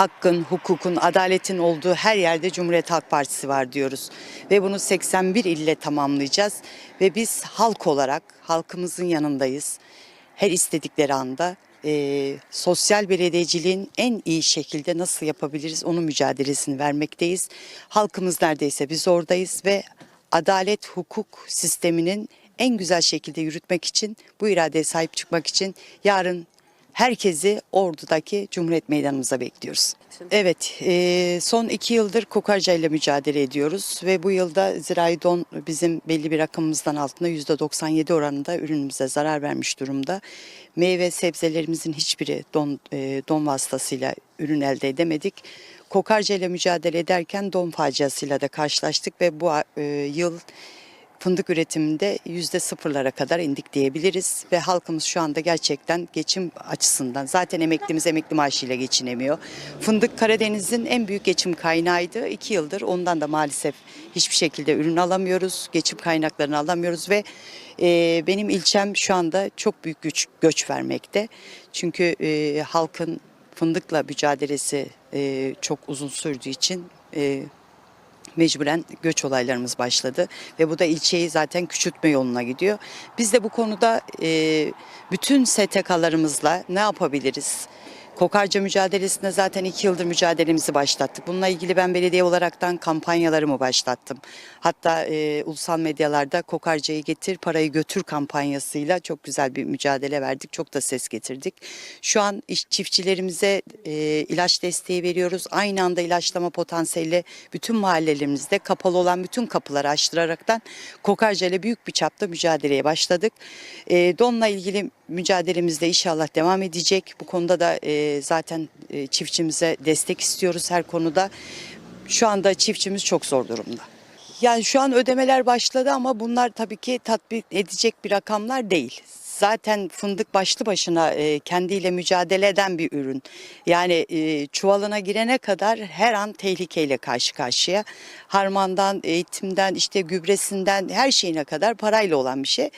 hakkın, hukukun, adaletin olduğu her yerde Cumhuriyet Halk Partisi var diyoruz. Ve bunu 81 ille tamamlayacağız. Ve biz halk olarak halkımızın yanındayız. Her istedikleri anda e, sosyal belediyeciliğin en iyi şekilde nasıl yapabiliriz onun mücadelesini vermekteyiz. Halkımız neredeyse biz oradayız ve adalet hukuk sisteminin en güzel şekilde yürütmek için bu iradeye sahip çıkmak için yarın herkesi Ordu'daki Cumhuriyet Meydanımıza bekliyoruz. Evet, e, son iki yıldır kokarca ile mücadele ediyoruz ve bu yılda zirai don bizim belli bir rakamımızdan altında %97 oranında ürünümüze zarar vermiş durumda. Meyve sebzelerimizin hiçbiri don, e, don vasıtasıyla ürün elde edemedik. Kokarca ile mücadele ederken don faciasıyla da karşılaştık ve bu e, yıl fındık üretiminde yüzde sıfırlara kadar indik diyebiliriz ve halkımız şu anda gerçekten geçim açısından zaten emeklimiz emekli maaşıyla geçinemiyor. Fındık Karadeniz'in en büyük geçim kaynağıydı. İki yıldır ondan da maalesef hiçbir şekilde ürün alamıyoruz, geçim kaynaklarını alamıyoruz ve e, benim ilçem şu anda çok büyük güç, göç vermekte. Çünkü e, halkın fındıkla mücadelesi e, çok uzun sürdüğü için e, mecburen göç olaylarımız başladı ve bu da ilçeyi zaten küçültme yoluna gidiyor. Biz de bu konuda e, bütün STK'larımızla ne yapabiliriz? Kokarca mücadelesinde zaten iki yıldır mücadelemizi başlattık. Bununla ilgili ben belediye olaraktan kampanyalarımı başlattım. Hatta e, ulusal medyalarda kokarcayı getir parayı götür kampanyasıyla çok güzel bir mücadele verdik. Çok da ses getirdik. Şu an iş, çiftçilerimize e, ilaç desteği veriyoruz. Aynı anda ilaçlama potansiyeli bütün mahallelerimizde kapalı olan bütün kapıları açtıraraktan kokarca ile büyük bir çapta mücadeleye başladık. E, donla ilgili mücadelemizde inşallah devam edecek. Bu konuda da e, zaten e, çiftçimize destek istiyoruz her konuda. Şu anda çiftçimiz çok zor durumda. Yani şu an ödemeler başladı ama bunlar tabii ki tatbik edecek bir rakamlar değil. Zaten fındık başlı başına e, kendiyle mücadele eden bir ürün. Yani e, çuvalına girene kadar her an tehlikeyle karşı karşıya. Harmandan, eğitimden, işte gübresinden her şeyine kadar parayla olan bir şey.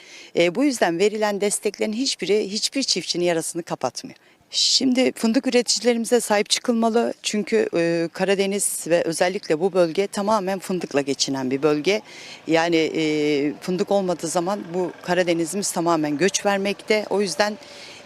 Bu yüzden verilen desteklerin hiçbiri hiçbir çiftçinin yarasını kapatmıyor. Şimdi fındık üreticilerimize sahip çıkılmalı çünkü e, Karadeniz ve özellikle bu bölge tamamen fındıkla geçinen bir bölge. Yani e, fındık olmadığı zaman bu Karadenizimiz tamamen göç vermekte. O yüzden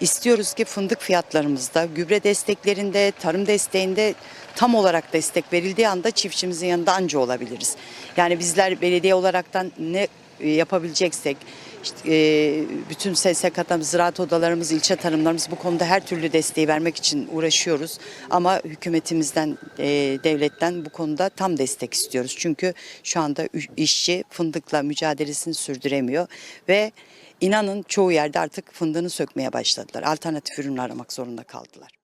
istiyoruz ki fındık fiyatlarımızda, gübre desteklerinde, tarım desteğinde tam olarak destek verildiği anda çiftçimizin yanında anca olabiliriz. Yani bizler belediye olaraktan ne yapabileceksek işte, e, bütün SSK'dan ziraat odalarımız, ilçe tarımlarımız bu konuda her türlü desteği vermek için uğraşıyoruz. Ama hükümetimizden, e, devletten bu konuda tam destek istiyoruz. Çünkü şu anda işçi fındıkla mücadelesini sürdüremiyor ve inanın çoğu yerde artık fındığını sökmeye başladılar. Alternatif ürün aramak zorunda kaldılar.